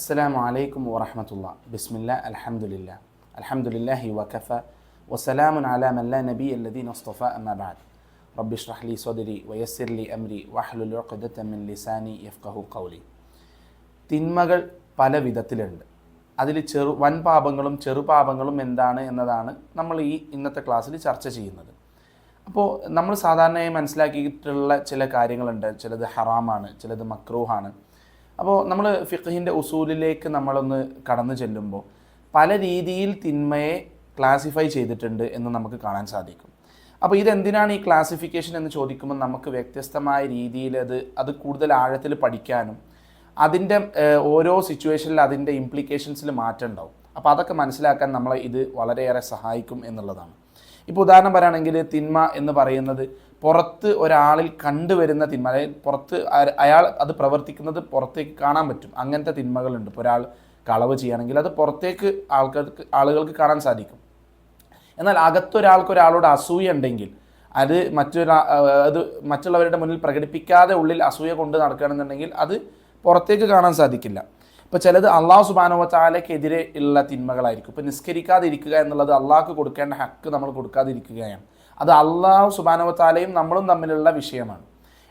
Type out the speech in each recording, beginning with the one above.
അസ്സലാമു അലൈക്കും വറഹമത്തുള്ള. ബിസ്മില്ല അലഹമുല്ല അലഹമുല്ലാഹി വഖഫ വസലാമുൻ അലാം അല്ല നബി അല്ലദീൻ മുസ്തഫ അമ്മബാദ് റബ്ബിഷ് റഹ്ലി സോദരി വയസ്സിർലി അമ്രി വഹ്ലുൽ ലിസാനി യഫ്കഹു കൗലി തിന്മകൾ പല വിധത്തിലുണ്ട്. അതിൽ ചെറു വൻ പാപങ്ങളും ചെറു പാപങ്ങളും എന്താണ് എന്നതാണ് നമ്മൾ ഈ ഇന്നത്തെ ക്ലാസ്സിൽ ചർച്ച ചെയ്യുന്നത്. അപ്പോൾ നമ്മൾ സാധാരണയായി മനസ്സിലാക്കിയിട്ടുള്ള ചില കാര്യങ്ങളുണ്ട്. ചിലത് ഹറാമാണ് ചിലത് മക്രൂഹാണ്. അപ്പോൾ നമ്മൾ ഫിഖഹിന്റെ ഉസൂലിലേക്ക് നമ്മളൊന്ന് കടന്നു ചെല്ലുമ്പോൾ പല രീതിയിൽ തിന്മയെ ക്ലാസിഫൈ ചെയ്തിട്ടുണ്ട് എന്ന് നമുക്ക് കാണാൻ സാധിക്കും. അപ്പോൾ ഇതെന്തിനാണ് ഈ ക്ലാസിഫിക്കേഷൻ എന്ന് ചോദിക്കുമ്പോൾ നമുക്ക് വ്യത്യസ്തമായ രീതിയിൽ അത് അത് കൂടുതൽ ആഴത്തിൽ പഠിക്കാനും അതിന്റെ ഓരോ സിറ്റുവേഷനിൽ അതിന്റെ ഇംപ്ലിക്കേഷൻസിൽ മാറ്റം ഉണ്ടാവും. അപ്പോൾ അതൊക്കെ മനസ്സിലാക്കാൻ നമ്മളെ ഇത് വളരെയേറെ സഹായിക്കും എന്നുള്ളതാണ്. ഇപ്പോൾ ഉദാഹരണം പറയുകയാണെങ്കിൽ തിന്മ എന്ന് പറയുന്നത് പുറത്ത് ഒരാളിൽ കണ്ടുവരുന്ന തിന്മ അതായത് പുറത്ത് അയ- അയാൾ അത് പ്രവർത്തിക്കുന്നത് പുറത്തേക്ക് കാണാൻ പറ്റും. അങ്ങനത്തെ തിന്മകളുണ്ട്. ഇപ്പോൾ ഒരാൾ കളവ് ചെയ്യുകയാണെങ്കിൽ അത് പുറത്തേക്ക് ആൾക്കാർക്ക് ആളുകൾക്ക് കാണാൻ സാധിക്കും. എന്നാൽ അകത്തൊരാൾക്ക് ഒരാളോട് അസൂയ ഉണ്ടെങ്കിൽ അത് മറ്റൊരാ അത് മറ്റുള്ളവരുടെ മുന്നിൽ പ്രകടിപ്പിക്കാതെ ഉള്ളിൽ അസൂയ കൊണ്ട് നടക്കുകയാണെന്നുണ്ടെങ്കിൽ അത് പുറത്തേക്ക് കാണാൻ സാധിക്കില്ല. ഇപ്പോൾ ചിലത് അള്ളാഹു സുബാനുവത്താലയ്ക്കെതിരെ ഉള്ള തിന്മകളായിരിക്കും. ഇപ്പോൾ നിസ്കരിക്കാതിരിക്കുക എന്നുള്ളത് അള്ളാഹ്ക്ക് കൊടുക്കേണ്ട ഹക്ക് നമ്മൾ കൊടുക്കാതിരിക്കുകയാണ്. അത് അള്ളാഹു സുബാനവത്താലയും നമ്മളും തമ്മിലുള്ള വിഷയമാണ്.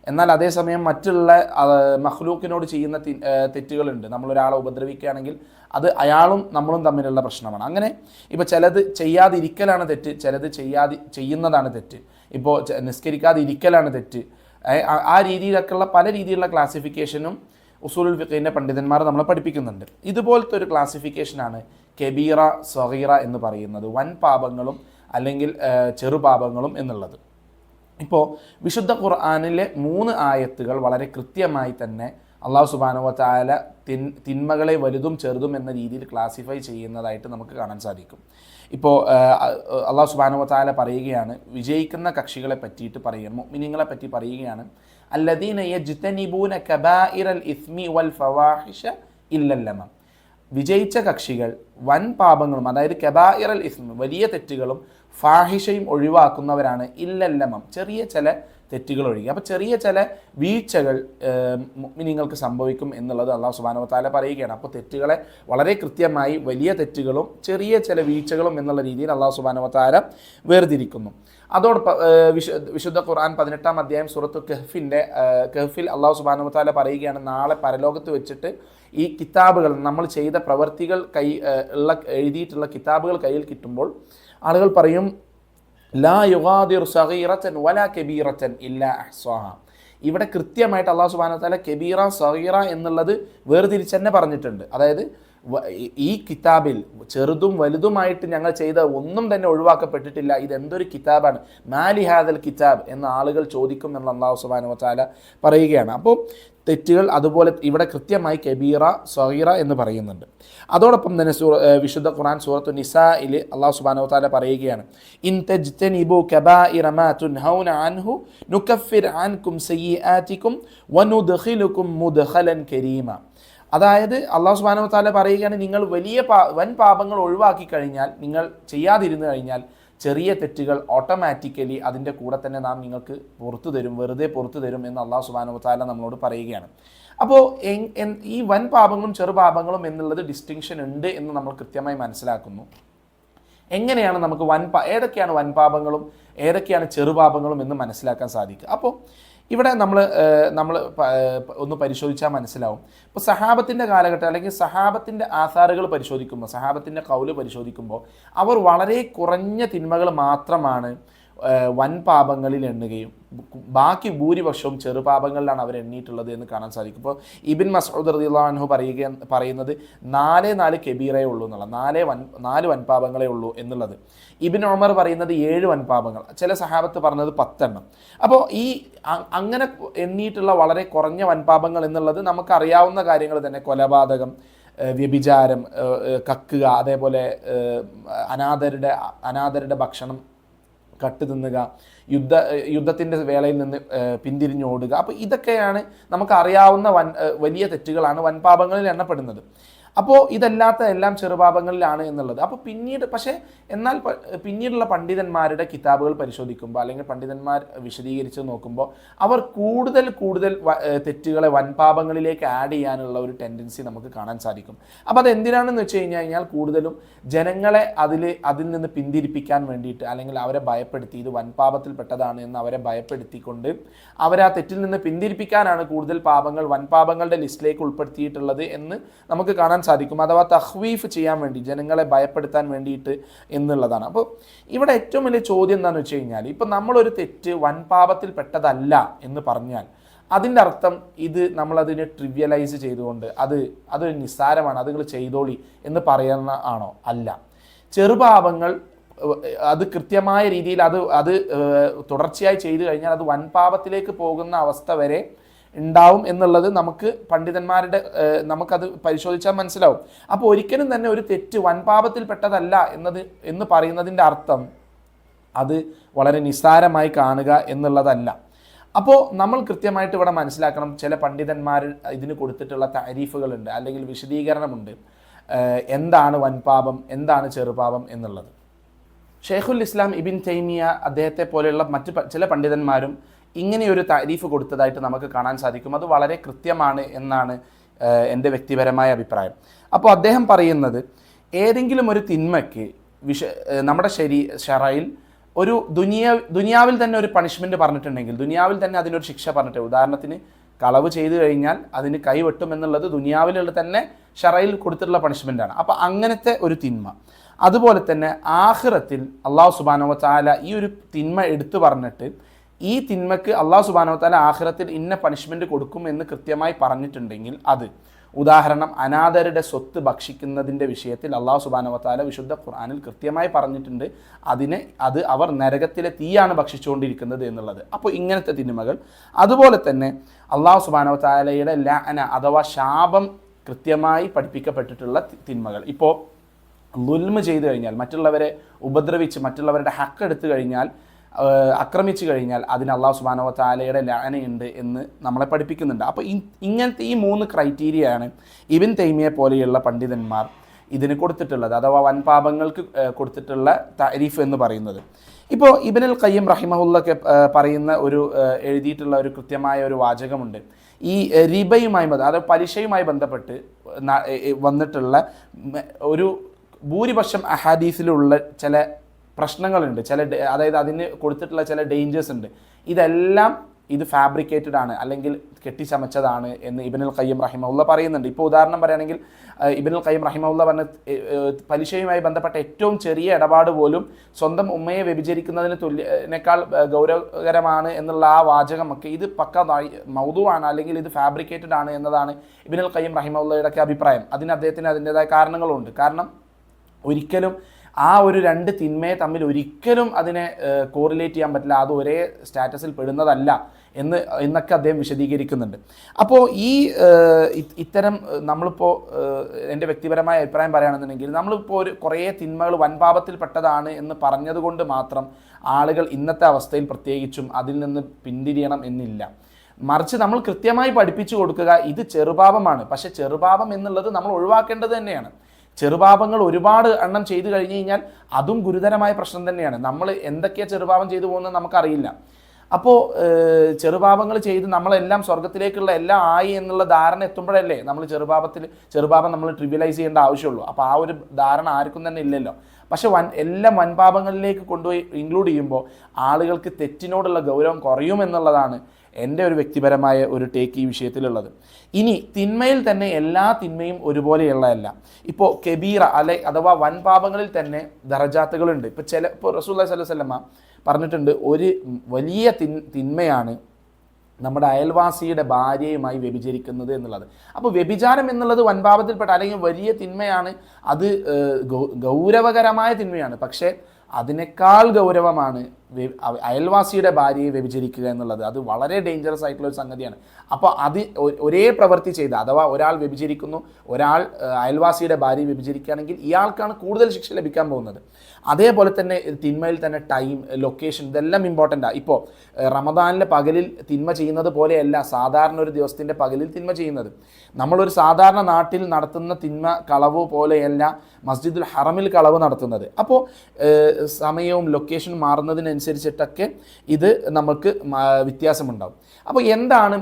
എന്നാൽ അതേസമയം മറ്റുള്ള മഹ്ലൂക്കിനോട് ചെയ്യുന്ന തെറ്റുകളുണ്ട്. നമ്മളൊരാളെ ഉപദ്രവിക്കുകയാണെങ്കിൽ അത് അയാളും നമ്മളും തമ്മിലുള്ള പ്രശ്നമാണ്. അങ്ങനെ ഇപ്പോൾ ചിലത് ചെയ്യാതിരിക്കലാണ് തെറ്റ് ചിലത് ചെയ്യാതി ചെയ്യുന്നതാണ് തെറ്റ്. ഇപ്പോൾ നിസ്കരിക്കാതിരിക്കലാണ് തെറ്റ്. ആ രീതിയിലൊക്കെയുള്ള പല രീതിയിലുള്ള ക്ലാസിഫിക്കേഷനും ഉസൂലുൽ ഫിഖിന്റെ പണ്ഡിതന്മാർ നമ്മളെ പഠിപ്പിക്കുന്നുണ്ട്. ഇതുപോലത്തെ ഒരു ക്ലാസിഫിക്കേഷനാണ് കെബീറ സൊഹീറ എന്ന് പറയുന്നത്. വൻ പാപങ്ങളും അല്ലെങ്കിൽ ചെറുപാപങ്ങളും എന്നുള്ളത്. ഇപ്പോൾ വിശുദ്ധ ഖുർആാനിലെ മൂന്ന് ആയത്തുകൾ വളരെ കൃത്യമായി തന്നെ അള്ളാഹു സുബാനുവ താല തിൻ തിന്മകളെ വലുതും ചെറുതും എന്ന രീതിയിൽ ക്ലാസിഫൈ ചെയ്യുന്നതായിട്ട് നമുക്ക് കാണാൻ സാധിക്കും. ഇപ്പോൾ അള്ളാഹു സുബാനുവ താല പറയുകയാണ് വിജയിക്കുന്ന കക്ഷികളെ പറ്റിയിട്ട് പറയുക മിനിങ്ങളെ പറ്റി പറയുകയാണ് അല്ലദീന യജ്തനിബൂന കബാഇറൽ ഇസ്മി വൽ ഫവാഹിഷ ഇല്ലല്ലമം. വിജയിച്ച കക്ഷികൾ വൻ പാപങ്ങളും അതായത് കബായിറൽ ഇസ്മ വലിയ തെറ്റുകളും ഫാഹിഷയും ഒഴിവാക്കുന്നവരാണ് ഇല്ലല്ലമം. ചെറിയ ചില തെറ്റുകൾ ഒഴികെ. അപ്പോൾ ചെറിയ ചില വീഴ്ചകൾ നിങ്ങൾക്ക് സംഭവിക്കും എന്നുള്ളത് അള്ളാഹു സുബാനോ താല പറയുകയാണ്. അപ്പോൾ തെറ്റുകളെ വളരെ കൃത്യമായി വലിയ തെറ്റുകളും ചെറിയ ചില വീഴ്ചകളും എന്നുള്ള രീതിയിൽ അള്ളാഹു സുബാനോ താല വേർതിരിക്കുന്നു. വിശു വിശുദ്ധ ഖുർആൻ പതിനെട്ടാം അധ്യായം സുറത്ത് കെഹ്ഫിന്റെ കെഹ്ഫിൽ അള്ളാഹു സുബാനോ താല പറയുകയാണ് നാളെ പരലോകത്ത് വെച്ചിട്ട് ഈ കിതാബുകൾ നമ്മൾ ചെയ്ത പ്രവർത്തികൾ കൈ ഉള്ള എഴുതിയിട്ടുള്ള കിതാബുകൾ കയ്യിൽ കിട്ടുമ്പോൾ ആളുകൾ പറയും ലാ യുഗാദിർ സഹീറച്ചൻ വല കബീറച്ചൻ ഇല്ല അഹ്സാഹ. ഇവിടെ കൃത്യമായിട്ട് അള്ളാഹു സുബാന താല കബീറ സഹീറ എന്നുള്ളത് വേർതിരിച്ച് തന്നെ പറഞ്ഞിട്ടുണ്ട്. അതായത് ഈ- കിതാബിൽ ചെറുതും വലുതുമായിട്ട് ഞങ്ങൾ ചെയ്ത ഒന്നും തന്നെ ഒഴിവാക്കപ്പെട്ടിട്ടില്ല. ഇത് എന്തൊരു കിതാബാണ്? മാലി ഹാദൽ കിതാബ് എന്ന് ആളുകൾ ചോദിക്കും എന്ന് അള്ളാഹു സുബാനുവാല പറയുകയാണ്. അപ്പോൾ തെറ്റുകൾ അതുപോലെ ഇവിടെ കൃത്യമായി കബീറ സഹീറ എന്ന് പറയുന്നുണ്ട്. അതോടൊപ്പം തന്നെ സൂ ഏഹ് വിശുദ്ധ ഖുർആൻ സൂറത്തു നിസായിൽ അള്ളാഹു സുബാനോ താല പറയുകയാണ് ഇൻ തജ്തനിബു കബായിറ മാ തുൻഹൗന അൻഹു നുകഫിർ അൻകും സയ്യിആതികും വനുദ്ഖിലുകും മുദ്ഖലൻ കരീമ. അതായത് അള്ളാഹു സുബാനോ താല പറയുകയാണ് നിങ്ങൾ വലിയ പാ വൻ പാപങ്ങൾ ഒഴിവാക്കി കഴിഞ്ഞാൽ നിങ്ങൾ ചെയ്യാതിരുന്നു കഴിഞ്ഞാൽ ചെറിയ തെറ്റുകൾ ഓട്ടോമാറ്റിക്കലി അതിന്റെ കൂടെ തന്നെ നാം നിങ്ങൾക്ക് പുറത്തു തരും വെറുതെ പുറത്തു തരും എന്ന് അള്ളാഹു സുബാനു താല നമ്മളോട് പറയുകയാണ്. അപ്പോൾ ഈ വൻ പാപങ്ങളും ചെറു പാപങ്ങളും എന്നുള്ളത് ഡിസ്റ്റിങ്ഷൻ ഉണ്ട് എന്ന് നമ്മൾ കൃത്യമായി മനസ്സിലാക്കുന്നു. എങ്ങനെയാണ് നമുക്ക് വൻ ഏതൊക്കെയാണ് വൻപാപങ്ങളും ഏതൊക്കെയാണ് ചെറുപാപങ്ങളും എന്ന് മനസ്സിലാക്കാൻ സാധിക്കുക? അപ്പോൾ ഇവിടെ നമ്മൾ നമ്മൾ ഒന്ന് പരിശോധിച്ചാൽ മനസ്സിലാവും. ഇപ്പോൾ സഹാബത്തിന്റെ കാലഘട്ടം അല്ലെങ്കിൽ സഹാബത്തിന്റെ ആധാറുകൾ പരിശോധിക്കുമ്പോൾ സഹാബത്തിന്റെ കൗൽ പരിശോധിക്കുമ്പോൾ അവർ വളരെ കുറഞ്ഞ തിന്മകൾ മാത്രമാണ് വൻ പാപങ്ങളിൽ എണ്ണുകയും. ബാക്കി ഭൂരിപക്ഷവും ചെറുപാപങ്ങളിലാണ് അവർ എണ്ണിയിട്ടുള്ളത് എന്ന് കാണാൻ സാധിക്കും. ഇപ്പോൾ ഇബിൻ മസൂദ് റദിള്ളാഹു പറയുക പറയുന്നത് നാലേ നാല് കെബീറേ ഉള്ളൂ എന്നുള്ള നാലേ വൻ നാല് വൻപാപങ്ങളേ ഉള്ളൂ എന്നുള്ളത്. ഇബിൻ ഉമർ പറയുന്നത് ഏഴ് വൻപാപങ്ങൾ ചില സഹാബത്ത് പറഞ്ഞത് പത്തെണ്ണം. അപ്പോൾ ഈ അങ്ങനെ എണ്ണിയിട്ടുള്ള വളരെ കുറഞ്ഞ വൻപാപങ്ങൾ എന്നുള്ളത് നമുക്കറിയാവുന്ന കാര്യങ്ങൾ തന്നെ. കൊലപാതകം വ്യഭിചാരം കക്കുക അതേപോലെ അനാഥരുടെ അനാഥരുടെ ഭക്ഷണം കട്ട് തിന്നുക യുദ്ധ യുദ്ധത്തിന്റെ വേളയിൽ നിന്ന് പിന്തിരിഞ്ഞോടുക അപ്പോൾ ഇതൊക്കെയാണ് നമുക്കറിയാവുന്ന വൻ വലിയ തെറ്റുകളാണ് വൻപാപങ്ങളിൽ എണ്ണപ്പെടുന്നത്. അപ്പോൾ ഇതല്ലാത്ത എല്ലാം ചെറുപാപങ്ങളിലാണ് എന്നുള്ളത്. അപ്പോൾ പിന്നീട് പക്ഷേ എന്നാൽ പിന്നീടുള്ള പണ്ഡിതന്മാരുടെ കിതാബുകൾ പരിശോധിക്കുമ്പോൾ അല്ലെങ്കിൽ പണ്ഡിതന്മാർ വിശദീകരിച്ച് നോക്കുമ്പോൾ അവർ കൂടുതൽ കൂടുതൽ തെറ്റുകളെ വൻപാപങ്ങളിലേക്ക് ആഡ് ചെയ്യാനുള്ള ഒരു ടെൻഡൻസി നമുക്ക് കാണാൻ സാധിക്കും. അപ്പോൾ അത് എന്തിനാണെന്ന് വെച്ച് കഴിഞ്ഞ് കഴിഞ്ഞാൽ കൂടുതലും ജനങ്ങളെ അതിൽ അതിൽ നിന്ന് പിന്തിരിപ്പിക്കാൻ വേണ്ടിയിട്ട് അല്ലെങ്കിൽ അവരെ ഭയപ്പെടുത്തി ഇത് വൻപാപത്തിൽപ്പെട്ടതാണ് എന്ന് അവരെ ഭയപ്പെടുത്തിക്കൊണ്ട് അവരെ ആ തെറ്റിൽ നിന്ന് പിന്തിരിപ്പിക്കാനാണ് കൂടുതൽ പാപങ്ങൾ വൻപാപങ്ങളുടെ ലിസ്റ്റിലേക്ക് ഉൾപ്പെടുത്തിയിട്ടുള്ളത് എന്ന് നമുക്ക് കാണാൻ സാധിക്കും അഥവാ തഹ്വീഫ് ചെയ്യാൻ വേണ്ടി ജനങ്ങളെ ഭയപ്പെടുത്താൻ വേണ്ടിയിട്ട് എന്നുള്ളതാണ്. അപ്പോൾ ഇവിടെ ഏറ്റവും വലിയ ചോദ്യം എന്താണെന്ന് വെച്ച് കഴിഞ്ഞാൽ ഇപ്പം നമ്മളൊരു തെറ്റ് വൻപാപത്തിൽ പെട്ടതല്ല എന്ന് പറഞ്ഞാൽ അതിന്റെ അർത്ഥം ഇത് നമ്മളതിനെ ട്രിവ്യലൈസ് ചെയ്തുകൊണ്ട് അത് അതൊരു നിസ്സാരമാണ് അതുങ്ങൾ ചെയ്തോളി എന്ന് പറയുന്ന ആണോ? അല്ല. ചെറുപാപങ്ങൾ അത് കൃത്യമായ രീതിയിൽ അത് അത് തുടർച്ചയായി ചെയ്തു കഴിഞ്ഞാൽ അത് വൻപാപത്തിലേക്ക് പോകുന്ന അവസ്ഥ വരെ ഉണ്ടാവും എന്നുള്ളത് നമുക്ക് പണ്ഡിതന്മാരുടെ നമുക്കത് പരിശോധിച്ചാൽ മനസ്സിലാവും. അപ്പോൾ ഒരിക്കലും തന്നെ ഒരു തെറ്റ് വൻപാപത്തിൽപ്പെട്ടതല്ല എന്നത് എന്ന് പറയുന്നതിന്റെ അർത്ഥം അത് വളരെ നിസ്സാരമായി കാണുക എന്നുള്ളതല്ല. അപ്പോൾ നമ്മൾ കൃത്യമായിട്ട് ഇവിടെ മനസ്സിലാക്കണം ചില പണ്ഡിതന്മാർ ഇതിന് കൊടുത്തിട്ടുള്ള താരീഫുകളുണ്ട് അല്ലെങ്കിൽ വിശദീകരണമുണ്ട്. എന്താണ് വൻപാപം എന്താണ് ചെറുപാപം എന്നുള്ളത്. ഷെയ്ഖുൽ ഇസ്ലാം ഇബിൻ തൈമിയ അദ്ദേഹത്തെ പോലെയുള്ള മറ്റ് ചില പണ്ഡിതന്മാരും ഇങ്ങനെയൊരു താരീഫ് കൊടുത്തതായിട്ട് നമുക്ക് കാണാൻ സാധിക്കും. അത് വളരെ കൃത്യമാണ് എന്നാണ് എന്റെ വ്യക്തിപരമായ അഭിപ്രായം. അപ്പോൾ അദ്ദേഹം പറയുന്നത് ഏതെങ്കിലും ഒരു തിന്മയ്ക്ക് വിഷ നമ്മുടെ ശരീ ഷറയിൽ ഒരു ദുനിയ ദുനിയാവിൽ തന്നെ ഒരു പണിഷ്മെന്റ് പറഞ്ഞിട്ടുണ്ടെങ്കിൽ ദുനിയാവിൽ തന്നെ അതിനൊരു ശിക്ഷ പറഞ്ഞിട്ട് ഉദാഹരണത്തിന് കളവ് ചെയ്തു കഴിഞ്ഞാൽ അതിന് കൈവെട്ടും എന്നുള്ളത് ദുനിയാവിലുള്ള തന്നെ ഷറയിൽ കൊടുത്തിട്ടുള്ള പണിഷ്മെന്റാണ് അപ്പോൾ അങ്ങനത്തെ ഒരു തിന്മ. അതുപോലെ തന്നെ ആഹ്റത്തിൽ അള്ളാഹു സുബാനോ താല ഈ ഒരു തിന്മ എടുത്തു പറഞ്ഞിട്ട് ഈ തിന്മക്ക് അള്ളാഹു സുബാനോ തല ആഹ്റത്തിൽ ഇന്ന പണിഷ്മെന്റ് കൊടുക്കും എന്ന് കൃത്യമായി പറഞ്ഞിട്ടുണ്ടെങ്കിൽ അത് ഉദാഹരണം അനാഥരുടെ സ്വത്ത് ഭക്ഷിക്കുന്നതിന്റെ വിഷയത്തിൽ അള്ളാഹു സുബാനവത്താല വിശുദ്ധ ഖുർആാനിൽ കൃത്യമായി പറഞ്ഞിട്ടുണ്ട്. അതിനെ അത് അവർ നരകത്തിലെ തീയാണ് ഭക്ഷിച്ചുകൊണ്ടിരിക്കുന്നത് എന്നുള്ളത്. അപ്പോൾ ഇങ്ങനത്തെ തിന്മകൾ. അതുപോലെ തന്നെ അള്ളാഹു സുബാനവത്താലയുടെ ലഅന അഥവാ ശാപം കൃത്യമായി പഠിപ്പിക്കപ്പെട്ടിട്ടുള്ള തിന്മകൾ. ഇപ്പോൾ ലുൽമ ചെയ്തു കഴിഞ്ഞാൽ മറ്റുള്ളവരെ ഉപദ്രവിച്ച് മറ്റുള്ളവരുടെ ഹക്ക് എടുത്തു കഴിഞ്ഞാൽ ആക്രമിച്ചു കഴിഞ്ഞാൽ അതിന് അള്ളാഹു സുബാനോ താലയുടെ ലാനയുണ്ട് എന്ന് നമ്മളെ പഠിപ്പിക്കുന്നുണ്ട്. അപ്പോൾ ഇങ്ങനത്തെ ഈ മൂന്ന് ക്രൈറ്റീരിയയാണ് ഇബിൻ തൈമിയെ പോലെയുള്ള പണ്ഡിതന്മാർ ഇതിന് കൊടുത്തിട്ടുള്ളത് അഥവാ വൻപാപങ്ങൾക്ക് കൊടുത്തിട്ടുള്ള താരീഫ് എന്ന് പറയുന്നത്. ഇപ്പോൾ ഇബിനുൽ കയ്യം റഹിമഹുല്ലൊക്കെ പറയുന്ന ഒരു എഴുതിയിട്ടുള്ള ഒരു കൃത്യമായ ഒരു വാചകമുണ്ട്. ഈ റിബയുമായി ബന്ധ അതായത് പലിശയുമായി ബന്ധപ്പെട്ട് വന്നിട്ടുള്ള ഒരു ഭൂരിപക്ഷം അഹാദീസിലുള്ള ചില പ്രശ്നങ്ങളുണ്ട്. ചില അതായത് അതിന് കൊടുത്തിട്ടുള്ള ചില ഡേഞ്ചേഴ്സ് ഉണ്ട്. ഇതെല്ലാം ഇത് ഫാബ്രിക്കേറ്റഡ് ആണ്. അല്ലെങ്കിൽ കെട്ടിച്ചമച്ചതാണ് എന്ന് ഇബിനുൽ ഖയ്യം റഹിമുള്ള പറയുന്നുണ്ട്. ഇപ്പോൾ ഉദാഹരണം പറയുകയാണെങ്കിൽ ഇബിനുൽ കയ്യം റഹിമുള്ള പറഞ്ഞ പലിശയുമായി ബന്ധപ്പെട്ട ഏറ്റവും ചെറിയ ഇടപാട് പോലും സ്വന്തം ഉമ്മയെ വ്യഭിചരിക്കുന്നതിന് തുല്യനേക്കാൾ ഗൗരവകരമാണ് എന്നുള്ള ആ വാചകമൊക്കെ ഇത് പക്ക മൗതുവാണ്. അല്ലെങ്കിൽ ഇത് ഫാബ്രിക്കേറ്റഡ് ആണ് എന്നതാണ് ഇബിനുൽ ഖയ്യം റഹിമുള്ളയുടെ അഭിപ്രായം. അതിന് അദ്ദേഹത്തിന് അതിന്റെതായ കാരണങ്ങളുണ്ട്. കാരണം ഒരിക്കലും ആ ഒരു രണ്ട് തിന്മയെ തമ്മിൽ ഒരിക്കലും അതിനെ കോറിലേറ്റ് ചെയ്യാൻ പറ്റില്ല. അത് ഒരേ സ്റ്റാറ്റസിൽ പെടുന്നതല്ല എന്ന് എന്നൊക്കെ അദ്ദേഹം വിശദീകരിക്കുന്നുണ്ട്. അപ്പോൾ ഈ ഇത്തരം നമ്മളിപ്പോൾ എന്റെ വ്യക്തിപരമായ അഭിപ്രായം പറയുകയാണെന്നുണ്ടെങ്കിൽ നമ്മളിപ്പോൾ ഒരു കുറേ തിന്മകൾ വൻപാപത്തിൽ പെട്ടതാണ് എന്ന് പറഞ്ഞതുകൊണ്ട് മാത്രം ആളുകൾ ഇന്നത്തെ അവസ്ഥയിൽ പ്രത്യേകിച്ചും അതിൽ നിന്ന് പിന്തിരിയണം എന്നില്ല. മറിച്ച് നമ്മൾ കൃത്യമായി പഠിപ്പിച്ചു കൊടുക്കുക ഇത് ചെറുപാപമാണ്. പക്ഷേ ചെറുപാപം എന്നുള്ളത് നമ്മൾ ഒഴിവാക്കേണ്ടത് തന്നെയാണ്. ചെറുപാപങ്ങൾ ഒരുപാട് എണ്ണം ചെയ്തു കഴിഞ്ഞു കഴിഞ്ഞാൽ അതും ഗുരുതരമായ പ്രശ്നം തന്നെയാണ്. നമ്മൾ എന്തൊക്കെയാണ് ചെറുപാപം ചെയ്തു പോകുന്നത് നമുക്കറിയില്ല. അപ്പോൾ ചെറുപാപങ്ങൾ ചെയ്ത് നമ്മളെല്ലാം സ്വർഗത്തിലേക്കുള്ള എല്ലാം ആയി എന്നുള്ള ധാരണ എത്തുമ്പോഴല്ലേ നമ്മൾ ചെറുപാപത്തിൽ ചെറുപാപം നമ്മൾ ട്രിബിലൈസ് ചെയ്യേണ്ട ആവശ്യമുള്ളൂ. അപ്പോൾ ആ ഒരു ധാരണ ആർക്കും തന്നെ ഇല്ലല്ലോ. പക്ഷേ വൻ എല്ലാം വൻപാപങ്ങളിലേക്ക് കൊണ്ടുപോയി ഇൻക്ലൂഡ് ചെയ്യുമ്പോൾ ആളുകൾക്ക് തെറ്റിനോടുള്ള ഗൗരവം കുറയും എന്നുള്ളതാണ് എന്റെ ഒരു വ്യക്തിപരമായ ഒരു ടേക്ക് ഈ വിഷയത്തിലുള്ളത്. ഇനി തിന്മയിൽ തന്നെ എല്ലാ തിന്മയും ഒരുപോലെയുള്ളതല്ല. ഇപ്പോൾ കെബീറ അല്ലെ അഥവാ വൻപാപങ്ങളിൽ തന്നെ ദറജാത്തുകളുണ്ട് ഇപ്പോൾ ചില ഇപ്പോൾ റസൂല്ലാ വസല്ലമ പറഞ്ഞിട്ടുണ്ട് ഒരു വലിയ തിൻ തിന്മയാണ് നമ്മുടെ അയൽവാസിയുടെ ഭാര്യയുമായി വ്യഭിചരിക്കുന്നത് എന്നുള്ളത്. അപ്പോൾ വ്യഭിചാരം എന്നുള്ളത് വൻപാപത്തിൽപ്പെട്ട അല്ലെങ്കിൽ വലിയ തിന്മയാണ് അത് ഗൗരവകരമായ തിന്മയാണ്. പക്ഷേ അതിനേക്കാൾ ഗൗരവമാണ് അയൽവാസിയുടെ ഭാര്യയെ വ്യഭിചരിക്കുക എന്നുള്ളത്. അത് വളരെ ഡേഞ്ചറസ് ആയിട്ടുള്ള ഒരു സംഗതിയാണ്. അപ്പോൾ അത് ഒരേ പ്രവൃത്തി ചെയ്ത് അഥവാ ഒരാൾ വ്യഭിചരിക്കുന്നു ഒരാൾ അയൽവാസിയുടെ ഭാര്യയെ വ്യഭിചരിക്കുകയാണെങ്കിൽ ഇയാൾക്കാണ് കൂടുതൽ ശിക്ഷ ലഭിക്കാൻ പോകുന്നത്. അതേപോലെ തന്നെ തിന്മയിൽ തന്നെ ടൈം ലൊക്കേഷൻ ഇതെല്ലാം ഇമ്പോർട്ടന്റ് ആണ് ഇപ്പോൾ റമദാനിലെ പകലിൽ തിന്മ ചെയ്യുന്നത് പോലെയല്ല സാധാരണ ഒരു ദിവസത്തിന്റെ പകലിൽ തിന്മ ചെയ്യുന്നത്. നമ്മളൊരു സാധാരണ നാട്ടിൽ നടത്തുന്ന തിന്മ കളവ് പോലെയല്ല മസ്ജിദുൽ ഹറമിൽ കളവ് നടത്തുന്നത്. അപ്പോൾ സമയവും ലൊക്കേഷനും മാറുന്നതിനനുസരിച്ചിട്ടൊക്കെ ഇത് നമുക്ക് വ്യത്യാസമുണ്ടാകും അപ്പോൾ എന്താണ്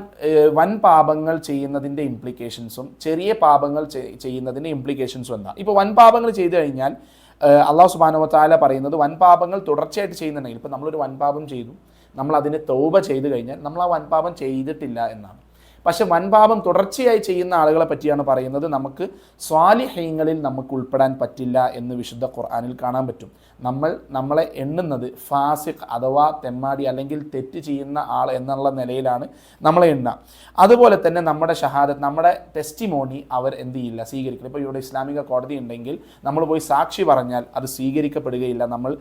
വൻ പാപങ്ങൾ ചെയ്യുന്നതിന്റെ ഇംപ്ലിക്കേഷൻസും ചെറിയ പാപങ്ങൾ ചെയ്യുന്നതിന്റെ ഇംപ്ലിക്കേഷൻസും എന്താ? ഇപ്പോൾ വൻ പാപങ്ങൾ ചെയ്തു കഴിഞ്ഞാൽ അള്ളാഹു സുബാനുവത്താല പറയുന്നത് വൻപാപങ്ങൾ തുടർച്ചയായിട്ട് ചെയ്യുന്നുണ്ടെങ്കിൽ ഇപ്പോൾ നമ്മളൊരു വൻപാപം ചെയ്തു നമ്മൾ അതിന് തൗബ ചെയ്തു കഴിഞ്ഞാൽ നമ്മൾ ആ വൻപാപം ചെയ്തിട്ടില്ല എന്നാണ്. പക്ഷെ വൻപാപം തുടർച്ചയായി ചെയ്യുന്ന ആളുകളെ പറ്റിയാണ് പറയുന്നത്. നമുക്ക് സ്വാലിഹ്യങ്ങളിൽ നമുക്ക് ഉൾപ്പെടാൻ പറ്റില്ല എന്ന് വിശുദ്ധ ഖുർആാനിൽ കാണാൻ പറ്റും. നമ്മൾ നമ്മളെ എണ്ണുന്നത് ഫാസിഖ് അഥവാ തെമ്മാടി അല്ലെങ്കിൽ തെറ്റ് ചെയ്യുന്ന ആൾ എന്നുള്ള നിലയിലാണ് നമ്മളെ എണ്ണുക. അതുപോലെ തന്നെ നമ്മുടെ ഷഹാദത്ത് നമ്മുടെ ടെസ്റ്റിമോണി അവർ എന്ത് ചെയ്യില്ല സ്വീകരിക്കില്ല. ഇപ്പോൾ ഇവിടെ ഇസ്ലാമിക കോടതി ഉണ്ടെങ്കിൽ നമ്മൾ പോയി സാക്ഷി പറഞ്ഞാൽ അത് സ്വീകരിക്കപ്പെടുകയില്ല. നമ്മൾ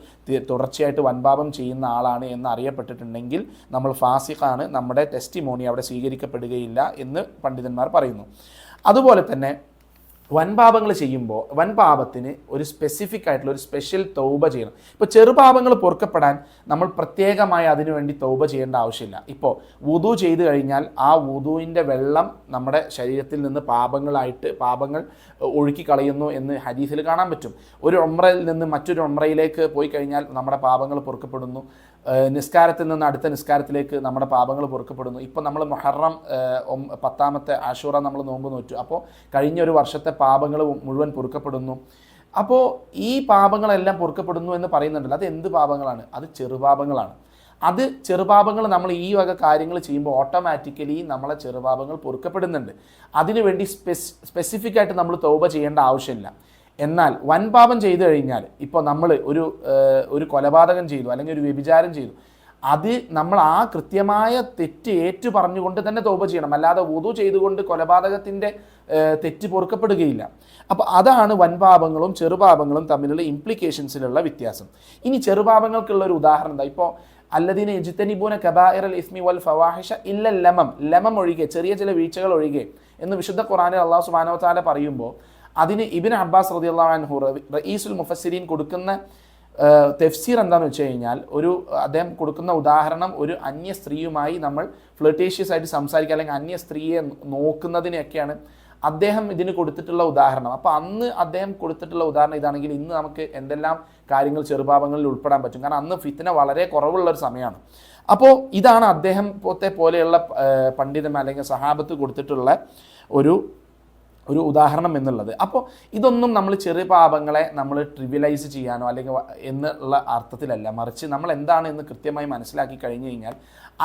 തുടർച്ചയായിട്ട് വൻപാപം ചെയ്യുന്ന ആളാണ് എന്ന് അറിയപ്പെട്ടിട്ടുണ്ടെങ്കിൽ നമ്മൾ ഫാസിഖാണ് നമ്മുടെ ടെസ്റ്റിമോണി അവിടെ സ്വീകരിക്കപ്പെടുകയില്ല. എന്ന് പണ്ഡിതന്മാർ പറയുന്നു. അതുപോലെ തന്നെ വൻപാപങ്ങൾ ചെയ്യുമ്പോൾ വൻപാപത്തിന് ഒരു സ്പെസിഫിക് ആയിട്ടുള്ള ഒരു സ്പെഷ്യൽ തൗബ ചെയ്യണം. ഇപ്പോൾ ചെറുപാപങ്ങൾ പൊറുക്കപ്പെടാൻ നമ്മൾ പ്രത്യേകമായി അതിനുവേണ്ടി തൗബ ചെയ്യേണ്ട ആവശ്യമില്ല. ഇപ്പോൾ വുതു ചെയ്തു കഴിഞ്ഞാൽ ആ വുതുവിന്റെ വെള്ളം നമ്മുടെ ശരീരത്തിൽ നിന്ന് പാപങ്ങളായിട്ട് പാപങ്ങൾ ഒഴുക്കി കളയുന്നു എന്ന് ഹദീസിൽ കാണാൻ പറ്റും. ഒരു ഒമ്രയിൽ നിന്ന് മറ്റൊരു ഒമ്രയിലേക്ക് പോയി കഴിഞ്ഞാൽ നമ്മുടെ പാപങ്ങൾ പൊറുക്കപ്പെടുന്നു. നിസ്കാരത്തിൽ നിന്ന് അടുത്ത നിസ്കാരത്തിലേക്ക് നമ്മുടെ പാപങ്ങൾ പൊറുക്കപ്പെടുന്നു. ഇപ്പോൾ നമ്മൾ മൊഹറം പത്താമത്തെ ആഷൂറ നമ്മൾ നോമ്പ് നോറ്റു. അപ്പോൾ കഴിഞ്ഞ ഒരു വർഷത്തെ പാപങ്ങൾ മുഴുവൻ പൊറുക്കപ്പെടുന്നു. അപ്പോൾ ഈ പാപങ്ങളെല്ലാം പൊറുക്കപ്പെടുന്നു എന്ന് പറയുന്നുണ്ടല്ലോ. അത് എന്ത് പാപങ്ങളാണ്? അത് ചെറുപാപങ്ങളാണ്. അത് ചെറുപാപങ്ങൾ നമ്മൾ ഈ വക കാര്യങ്ങൾ ചെയ്യുമ്പോൾ ഓട്ടോമാറ്റിക്കലി നമ്മളെ ചെറുപാപങ്ങൾ പൊറുക്കപ്പെടുന്നുണ്ട്. അതിനുവേണ്ടി സ്പെസ് സ്പെസിഫിക് ആയിട്ട് നമ്മൾ തൗബ ചെയ്യേണ്ട ആവശ്യമില്ല. എന്നാൽ വൻപാപം ചെയ്തു കഴിഞ്ഞാൽ ഇപ്പോൾ നമ്മൾ ഒരു ഒരു കൊലപാതകം ചെയ്തു അല്ലെങ്കിൽ ഒരു വ്യഭിചാരം ചെയ്തു അത് നമ്മൾ ആ കൃത്യമായ തെറ്റ് ഏറ്റു പറഞ്ഞുകൊണ്ട് തന്നെ തോപ ചെയ്യണം. അല്ലാതെ ഉതു ചെയ്തുകൊണ്ട് കൊലപാതകത്തിന്റെ തെറ്റ് പൊറുക്കപ്പെടുകയില്ല. അപ്പോൾ അതാണ് വൻപാപങ്ങളും ചെറുപാപങ്ങളും തമ്മിലുള്ള ഇംപ്ലിക്കേഷൻസിലുള്ള വ്യത്യാസം. ഇനി ചെറുപാപങ്ങൾക്കുള്ള ഒരു ഉദാഹരണം എന്താ? ഇപ്പോൾ അല്ലദീന എജിത്തനിബൂന കബായിറൽ ഇസ്മി വൽ ഫവാഹിഷ ഇല്ല ലമം ലമം ഒഴികെ ചെറിയ ചില വീഴ്ചകൾ ഒഴികെ എന്ന് വിശുദ്ധ ഖുറാനിൽ അള്ളാഹു സുബാനോ താല പറയുമ്പോൾ അതിന് ഇബിൻ അബ്ബാസ് അൻഹു റഈസുൽ മുഫസ്സിരീൻ കൊടുക്കുന്ന തെഫ്സീർ എന്താണെന്ന് വെച്ച് കഴിഞ്ഞാൽ ഒരു അദ്ദേഹം കൊടുക്കുന്ന ഉദാഹരണം ഒരു അന്യ സ്ത്രീയുമായി നമ്മൾ ഫ്ലട്ടേഷ്യസ് ആയിട്ട് സംസാരിക്കുക അല്ലെങ്കിൽ അന്യ സ്ത്രീയെ നോക്കുന്നതിനെയൊക്കെയാണ് അദ്ദേഹം ഇതിന് കൊടുത്തിട്ടുള്ള ഉദാഹരണം. അപ്പോൾ അന്ന് അദ്ദേഹം കൊടുത്തിട്ടുള്ള ഉദാഹരണം ഇതാണെങ്കിൽ ഇന്ന് നമുക്ക് എന്തെല്ലാം കാര്യങ്ങൾ ചെറുപാപങ്ങളിൽ ഉൾപ്പെടാൻ പറ്റും. കാരണം അന്ന് ഫിത്തിന വളരെ കുറവുള്ള ഒരു സമയമാണ്. അപ്പോൾ ഇതാണ് അദ്ദേഹം പോത്തെ പോലെയുള്ള പണ്ഡിതന്മാർ അല്ലെങ്കിൽ സഹാബത്ത് കൊടുത്തിട്ടുള്ള ഒരു ഒരു ഉദാഹരണം എന്നുള്ളത്. അപ്പോൾ ഇതൊന്നും നമ്മൾ ചെറിയ പാപങ്ങളെ നമ്മൾ ട്രിവിലൈസ് ചെയ്യാനോ അല്ലെങ്കിൽ എന്നുള്ള അർത്ഥത്തിലല്ല. മറിച്ച് നമ്മൾ എന്താണ് എന്ന് കൃത്യമായി മനസ്സിലാക്കി കഴിഞ്ഞു കഴിഞ്ഞാൽ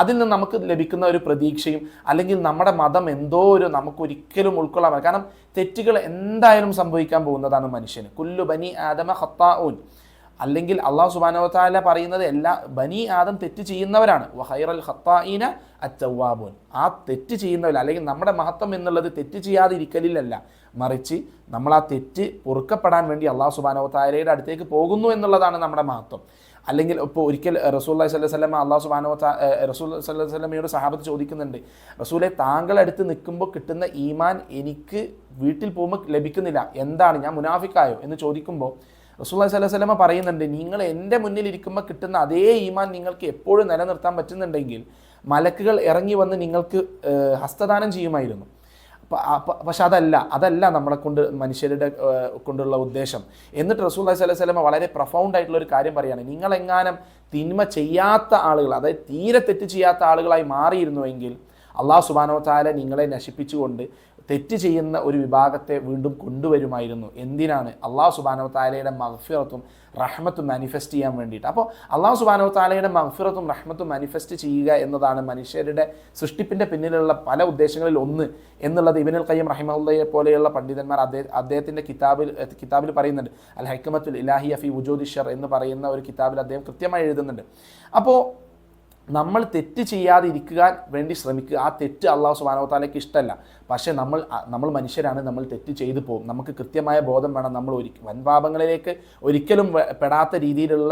അതിൽ നിന്ന് നമുക്ക് ലഭിക്കുന്ന ഒരു പ്രതീക്ഷയും അല്ലെങ്കിൽ നമ്മുടെ മതം എന്തോ ഒരു നമുക്കൊരിക്കലും ഉൾക്കൊള്ളാൻ കാരണം തെറ്റുകൾ എന്തായാലും സംഭവിക്കാൻ പോകുന്നതാണ് മനുഷ്യന്. കുല്ലു ബനി ആദമ ഹത്താഊൻ അല്ലെങ്കിൽ അള്ളാഹു സുബാനവത്താല പറയുന്നത് എല്ലാ ബനി ആദം തെറ്റ് ചെയ്യുന്നവരാണ്. വഹൈറൽ ഹത്തായിന അച്ചവാബുൻ ആ തെറ്റ് ചെയ്യുന്നവർ അല്ലെങ്കിൽ നമ്മുടെ മഹത്വം എന്നുള്ളത് തെറ്റ് ചെയ്യാതിരിക്കലിലല്ല. മറിച്ച് നമ്മൾ ആ തെറ്റ് പൊറുക്കപ്പെടാൻ വേണ്ടി അള്ളാഹു സുബാനവത്താലയുടെ അടുത്തേക്ക് പോകുന്നു എന്നുള്ളതാണ് നമ്മുടെ മഹത്വം. അല്ലെങ്കിൽ ഇപ്പോൾ ഒരിക്കൽ റസൂൽ അലൈഹി സ്വലം അള്ളാഹു സുബാനോ റസൂൽ അലൈഹി സ്വലമയോട് സഹാബത്ത് ചോദിക്കുന്നുണ്ട്. റസൂലെ താങ്കൾ അടുത്ത് നിൽക്കുമ്പോൾ കിട്ടുന്ന ഈമാൻ എനിക്ക് വീട്ടിൽ പോകുമ്പോൾ ലഭിക്കുന്നില്ല. എന്താണ്? ഞാൻ മുനാഫിക്കായോ? എന്ന് ചോദിക്കുമ്പോൾ റസൂല്ലാ അലൈഹി വസല്ലമ പറയുന്നുണ്ട് നിങ്ങൾ എന്റെ മുന്നിൽ ഇരിക്കുമ്പോൾ കിട്ടുന്ന അതേ ഈമാൻ നിങ്ങൾക്ക് എപ്പോഴും നിലനിർത്താൻ പറ്റുന്നുണ്ടെങ്കിൽ മലക്കുകൾ ഇറങ്ങി വന്ന് നിങ്ങൾക്ക് ഹസ്തദാനം ചെയ്യുമായിരുന്നു. പക്ഷെ അതല്ല അതല്ല നമ്മളെ കൊണ്ട് മനുഷ്യരുടെ കൊണ്ടുള്ള ഉദ്ദേശം. എന്നിട്ട് റസൂൽ അലൈഹി സ്വലൈഹി സ്വലമ വളരെ പ്രൊഫൗണ്ട് ആയിട്ടുള്ള ഒരു കാര്യം പറയുകയാണ് നിങ്ങളെങ്ങാനും തിന്മ ചെയ്യാത്ത ആളുകൾ അതായത് തീരെ തെറ്റ് ചെയ്യാത്ത ആളുകളായി മാറിയിരുന്നുവെങ്കിൽ അള്ളാഹു സുബാനോ താല നിങ്ങളെ നശിപ്പിച്ചുകൊണ്ട് തെറ്റ് ചെയ്യുന്ന ഒരു വിഭാഗത്തെ വീണ്ടും കൊണ്ടുവരുമായിരുന്നു. എന്തിനാണ്? അള്ളാഹു സുബാനോ താലയുടെ മഹഫിറത്തും റഹ്മത്തും മാനിഫെസ്റ്റ് ചെയ്യാൻ വേണ്ടിയിട്ട്. അപ്പോൾ അള്ളാഹു സുബാനോ താലയുടെ മഹഫിറത്തും റഹ്മത്തും മാനിഫെസ്റ്റ് ചെയ്യുക എന്നതാണ് മനുഷ്യരുടെ സൃഷ്ടിപ്പിന്റെ പിന്നിലുള്ള പല ഉദ്ദേശങ്ങളിൽ ഒന്ന് എന്നുള്ളത് ഇബിനുൽ കയ്യം റഹിമുള്ളയെ പോലെയുള്ള പണ്ഡിതന്മാർ അദ്ദേഹം അദ്ദേഹത്തിന്റെ കിതാബിൽ കിതാബിൽ പറയുന്നുണ്ട്. അൽ ഹൈക്കമത്തുൽ ഇലാഹി അഫി ഉജോദിഷർ എന്ന് പറയുന്ന ഒരു കിതാബിൽ അദ്ദേഹം കൃത്യമായി എഴുതുന്നുണ്ട്. അപ്പോൾ നമ്മൾ തെറ്റ് ചെയ്യാതിരിക്കാൻ വേണ്ടി ശ്രമിക്കുക. ആ തെറ്റ് അള്ളാഹു സുബാനോ താലയ്ക്ക് ഇഷ്ടമല്ല. പക്ഷേ നമ്മൾ നമ്മൾ മനുഷ്യരാണ് നമ്മൾ തെറ്റ് ചെയ്തു പോകും. നമുക്ക് കൃത്യമായ ബോധം വേണം. നമ്മൾ ഒരു വൻപാപങ്ങളിലേക്ക് ഒരിക്കലും പെടാത്ത രീതിയിലുള്ള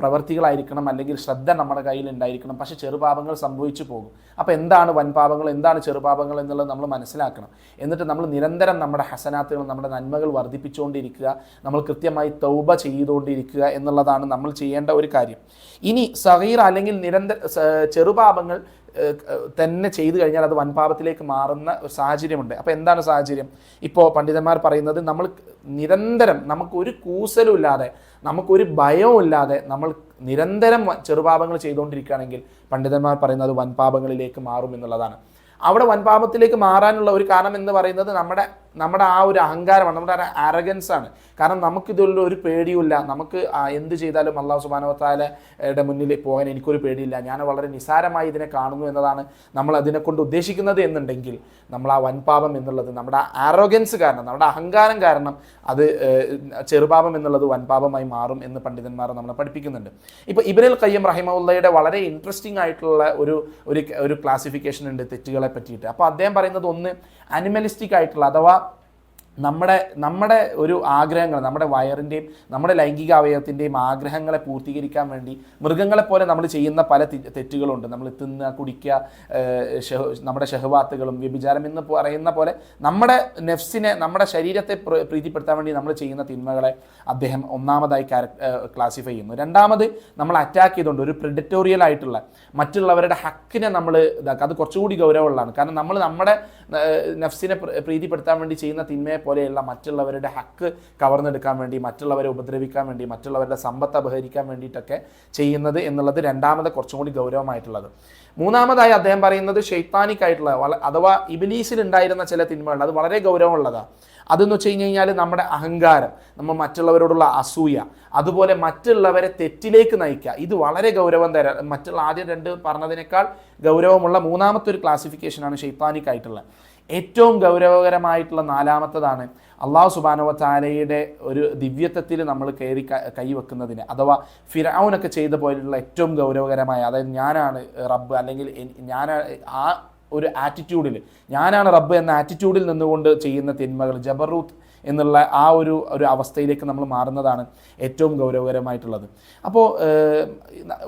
പ്രവൃത്തികളായിരിക്കണം അല്ലെങ്കിൽ ശ്രദ്ധ നമ്മുടെ കയ്യിൽ ഉണ്ടായിരിക്കണം. പക്ഷേ ചെറുപാപങ്ങൾ സംഭവിച്ചു പോകും. അപ്പോൾ എന്താണ് വൻപാപങ്ങൾ എന്താണ് ചെറുപാപങ്ങൾ എന്നുള്ളത് നമ്മൾ മനസ്സിലാക്കണം. എന്നിട്ട് നമ്മൾ നിരന്തരം നമ്മുടെ ഹസനാത്തുകൾ നമ്മുടെ നന്മകൾ വർദ്ധിപ്പിച്ചുകൊണ്ടിരിക്കുക. നമ്മൾ കൃത്യമായി തൗബ ചെയ്തുകൊണ്ടിരിക്കുക എന്നുള്ളതാണ് നമ്മൾ ചെയ്യേണ്ട ഒരു കാര്യം. ഇനി സഹീർ അല്ലെങ്കിൽ നിരന്തര ചെറുപാപങ്ങൾ തന്നെ ചെയ്തു കഴിഞ്ഞാൽ അത് വൻപാപത്തിലേക്ക് മാറുന്ന ഒരു സാഹചര്യമുണ്ട്. അപ്പോൾ എന്താണ് സാഹചര്യം? ഇപ്പോൾ പണ്ഡിതന്മാർ പറയുന്നത് നമ്മൾ നിരന്തരം നമുക്കൊരു കൂസലും ഇല്ലാതെ നമുക്കൊരു ഭയവും ഇല്ലാതെ നമ്മൾ നിരന്തരം ചെറുപാപങ്ങൾ ചെയ്തുകൊണ്ടിരിക്കുകയാണെങ്കിൽ പണ്ഡിതന്മാർ പറയുന്നത് വൻപാപങ്ങളിലേക്ക് മാറും എന്നുള്ളതാണ്. അവിടെ വൻപാപത്തിലേക്ക് മാറാനുള്ള ഒരു കാരണം എന്ന് പറയുന്നത് നമ്മുടെ നമ്മുടെ ആ ഒരു അഹങ്കാരമാണ് നമ്മുടെ ഒരു അറഗൻസ് ആണ്. കാരണം നമുക്കിതുള്ള ഒരു പേടിയുമില്ല. നമുക്ക് എന്ത് ചെയ്താലും അള്ളാഹു സുബാനവത്താലയുടെ മുന്നിൽ പോകാൻ എനിക്കൊരു പേടിയില്ല. ഞാൻ വളരെ നിസാരമായി ഇതിനെ കാണുന്നു എന്നതാണ് നമ്മൾ അതിനെ കൊണ്ട് ഉദ്ദേശിക്കുന്നത് എന്നുണ്ടെങ്കിൽ നമ്മൾ ആ വൻപാപം എന്നുള്ളത് നമ്മുടെ ആരോഗ്യൻസ് കാരണം നമ്മുടെ അഹങ്കാരം കാരണം അത് ചെറുപാപം എന്നുള്ളത് വൻപാപമായി മാറും എന്ന് പണ്ഡിതന്മാർ നമ്മളെ പഠിപ്പിക്കുന്നുണ്ട്. ഇപ്പോൾ ഇബനുൽ കയ്യം റഹിമുള്ളയുടെ വളരെ ഇൻട്രസ്റ്റിംഗ് ആയിട്ടുള്ള ഒരു ഒരു ക്ലാസിഫിക്കേഷൻ ഉണ്ട് തെറ്റുകളെ പറ്റിയിട്ട്. അപ്പോൾ അദ്ദേഹം പറയുന്നത് ഒന്ന് അനിമലിസ്റ്റിക് ആയിട്ടുള്ള അഥവാ നമ്മുടെ നമ്മുടെ ഒരു ആഗ്രഹങ്ങൾ നമ്മുടെ വയറിന്റെയും നമ്മുടെ ലൈംഗിക അവയവത്തിന്റെയും ആഗ്രഹങ്ങളെ പൂർത്തീകരിക്കാൻ വേണ്ടി മൃഗങ്ങളെപ്പോലെ നമ്മൾ ചെയ്യുന്ന പല തെറ്റുകളുണ്ട്. നമ്മൾ തിന്നുക കുടിക്കുക നമ്മുടെ ഷഹവാത്തുകളും വ്യഭിചാരം എന്ന് പറയുന്ന പോലെ നമ്മുടെ നെഫ്സിനെ നമ്മുടെ ശരീരത്തെ പ്രീതിപ്പെടുത്താൻ വേണ്ടി നമ്മൾ ചെയ്യുന്ന തിന്മകളെ അദ്ദേഹം ഒന്നാമതായി ക്ലാസിഫൈ ചെയ്യുന്നു. രണ്ടാമത് നമ്മൾ അറ്റാക്ക് ചെയ്തുകൊണ്ട് ഒരു പ്രിഡറ്റോറിയൽ ആയിട്ടുള്ള മറ്റുള്ളവരുടെ ഹക്കിനെ നമ്മൾ ഇതാക്കുക. അത് കുറച്ചുകൂടി ഗൗരവമുള്ളതാണ്. കാരണം നമ്മൾ നമ്മുടെ നെഫ്സിനെ പ്രീതിപ്പെടുത്താൻ വേണ്ടി ചെയ്യുന്ന തിന്മയെ പോലെയുള്ള മറ്റുള്ളവരുടെ ഹക്ക് കവർന്നെടുക്കാൻ വേണ്ടി മറ്റുള്ളവരെ ഉപദ്രവിക്കാൻ വേണ്ടി മറ്റുള്ളവരുടെ സമ്പത്ത് അപഹരിക്കാൻ വേണ്ടിയിട്ടൊക്കെ ചെയ്യുന്നത് എന്നുള്ളത് രണ്ടാമത് കുറച്ചും കൂടി ഗൗരവമായിട്ടുള്ളത്. മൂന്നാമതായി അദ്ദേഹം പറയുന്നത് ഷെയ്ത്താനിക് ആയിട്ടുള്ള അഥവാ ഇബിലീസിൽ ഉണ്ടായിരുന്ന ചില തിന്മകൾ അത് വളരെ ഗൗരവമുള്ളതാണ് അതെന്ന് വെച്ച് കഴിഞ്ഞ് കഴിഞ്ഞാൽ നമ്മുടെ അഹങ്കാരം നമ്മൾ മറ്റുള്ളവരോടുള്ള അസൂയ അതുപോലെ മറ്റുള്ളവരെ തെറ്റിലേക്ക് നയിക്കുക ഇത് വളരെ ഗൗരവം തരാം മറ്റുള്ള ആദ്യം രണ്ട് പറഞ്ഞതിനേക്കാൾ ഗൗരവമുള്ള മൂന്നാമത്തെ ഒരു ക്ലാസിഫിക്കേഷനാണ് ഷെയ്ത്താനിക് ആയിട്ടുള്ളത് ഏറ്റവും ഗൗരവകരമായിട്ടുള്ള നാലാമത്തതാണ് അള്ളാഹു സുബാനവ താലയുടെ ഒരു ദിവ്യത്വത്തിൽ നമ്മൾ കയറി കൈവെക്കുന്നതിന്. അഥവാ ഫിറാവുനൊക്കെ ചെയ്ത പോലുള്ള ഏറ്റവും ഗൗരവകരമായ അതായത് ഞാനാണ് റബ്ബ് അല്ലെങ്കിൽ ഞാൻ ആ ഒരു ആറ്റിറ്റ്യൂഡിൽ ഞാനാണ് റബ്ബ് എന്ന ആറ്റിറ്റ്യൂഡിൽ നിന്നുകൊണ്ട് ചെയ്യുന്ന തിന്മകൾ ജബറൂത്ത് എന്നുള്ള ആ ഒരു ഒരു അവസ്ഥയിലേക്ക് നമ്മൾ മാറുന്നതാണ് ഏറ്റവും ഗൗരവകരമായിട്ടുള്ളത്. അപ്പോൾ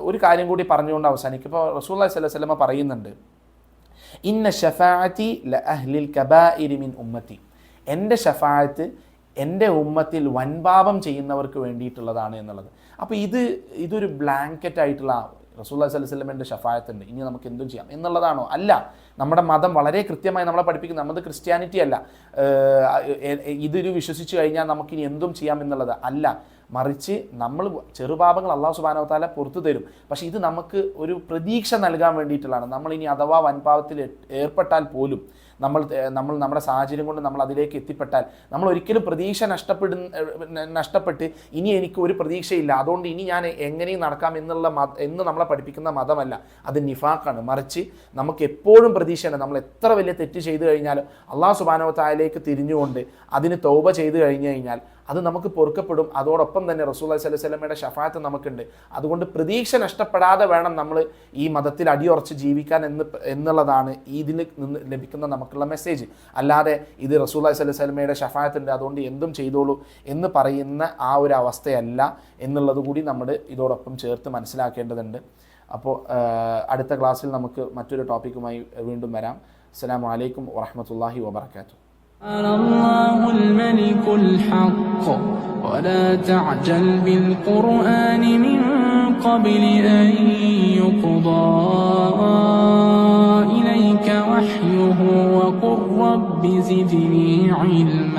ഒരു കാര്യം കൂടി പറഞ്ഞുകൊണ്ട് അവസാനിക്കും. ഇപ്പോൾ റസൂല്ലാ വസല്ലമ പറയുന്നുണ്ട് ഇന്ന ഷഫാഅത്തി ല അഹ്ലിൽ കബാഇരി മിൻ ഉമ്മത്തി. എന്റെ ഷഫാഅത്ത് എന്റെ ഉമ്മത്തിൽ വൻപാപം ചെയ്യുന്നവർക്ക് വേണ്ടിയിട്ടുള്ളതാണ് എന്നുള്ളത്. അപ്പോൾ ഇത് ഇതൊരു ബ്ലാങ്കറ്റ് ആയിട്ടുള്ള റസൂല്ലാ സ്വല്ലല്ലാഹു അലൈഹി വസല്ലമയുടെ ഷഫായത്ത് ഉണ്ട് ഇനി നമുക്ക് എന്തും ചെയ്യാം എന്നുള്ളതാണോ? അല്ല. നമ്മുടെ മതം വളരെ കൃത്യമായി നമ്മളെ പഠിപ്പിക്കുന്നത് നമ്മുടെ ക്രിസ്ത്യാനിറ്റി അല്ല. ഇതൊരു വിശ്വസിച്ച് കഴിഞ്ഞാൽ നമുക്കിനി എന്തും ചെയ്യാം എന്നുള്ളത് അല്ല. മറിച്ച് നമ്മൾ ചെറുപാപങ്ങൾ അള്ളാഹു സുബാനവത്താല പുറത്തു തരും. പക്ഷേ ഇത് നമുക്ക് ഒരു പ്രതീക്ഷ നൽകാൻ വേണ്ടിയിട്ടുള്ളതാണ്. ഇനി അഥവാ വൻപാപത്തിൽ ഏർപ്പെട്ടാൽ പോലും നമ്മൾ നമ്മൾ നമ്മുടെ സാഹചര്യം കൊണ്ട് നമ്മൾ അതിലേക്ക് എത്തിപ്പെട്ടാൽ നമ്മൾ ഒരിക്കലും പ്രതീക്ഷ നഷ്ടപ്പെടുന്ന നഷ്ടപ്പെട്ട് ഇനി എനിക്ക് ഒരു പ്രതീക്ഷയില്ല. അതുകൊണ്ട് ഇനി ഞാൻ എങ്ങനെയും നടക്കാം എന്നുള്ള എന്ന് നമ്മളെ പഠിപ്പിക്കുന്ന മതമല്ല. അത് നിഫാക്കാണ് മറിച്ച് നമുക്ക് എപ്പോഴും പ്രതീക്ഷയാണ് നമ്മൾ എത്ര വലിയ തെറ്റ് ചെയ്തു കഴിഞ്ഞാലും അള്ളാഹു സുബാനവത്തായാലേക്ക് തിരിഞ്ഞുകൊണ്ട് അതിന് തൗബ ചെയ്തു കഴിഞ്ഞു കഴിഞ്ഞാൽ അത് നമുക്ക് പൊറുക്കപ്പെടും. അതോടൊപ്പം തന്നെ റസൂൽ അലൈഹി സ്വലമയുടെ ഷഫാത്ത് നമുക്കുണ്ട്. അതുകൊണ്ട് പ്രതീക്ഷ നഷ്ടപ്പെടാതെ വേണം നമ്മൾ ഈ മതത്തിൽ അടിയുറച്ച് ജീവിക്കാൻ എന്ന് എന്നുള്ളതാണ് ഇതിൽ നിന്ന് ലഭിക്കുന്ന നമുക്കുള്ള മെസ്സേജ് അല്ലാതെ ഇത് റസൂൽ അലൈഹി സ്വലമയുടെ ഷഫാത്ത് ഉണ്ട് അതുകൊണ്ട് എന്തും ചെയ്തോളൂ എന്ന് പറയുന്ന ആ ഒരു അവസ്ഥയല്ല എന്നുള്ളത് കൂടി നമ്മൾ ഇതോടൊപ്പം ചേർത്ത് മനസ്സിലാക്കേണ്ടതുണ്ട്. അപ്പോൾ അടുത്ത ക്ലാസ്സിൽ നമുക്ക് മറ്റൊരു ടോപ്പിക്കുമായി വീണ്ടും വരാം. അസ്സാം വലൈക്കും വാഹമത്തല്ലാഹി വാബർക്കാത്തു قال الله الملك الحق. ولا تعجل بالقرآن من قبل أن يقضى إليك وحيه وقل رب زدني علما.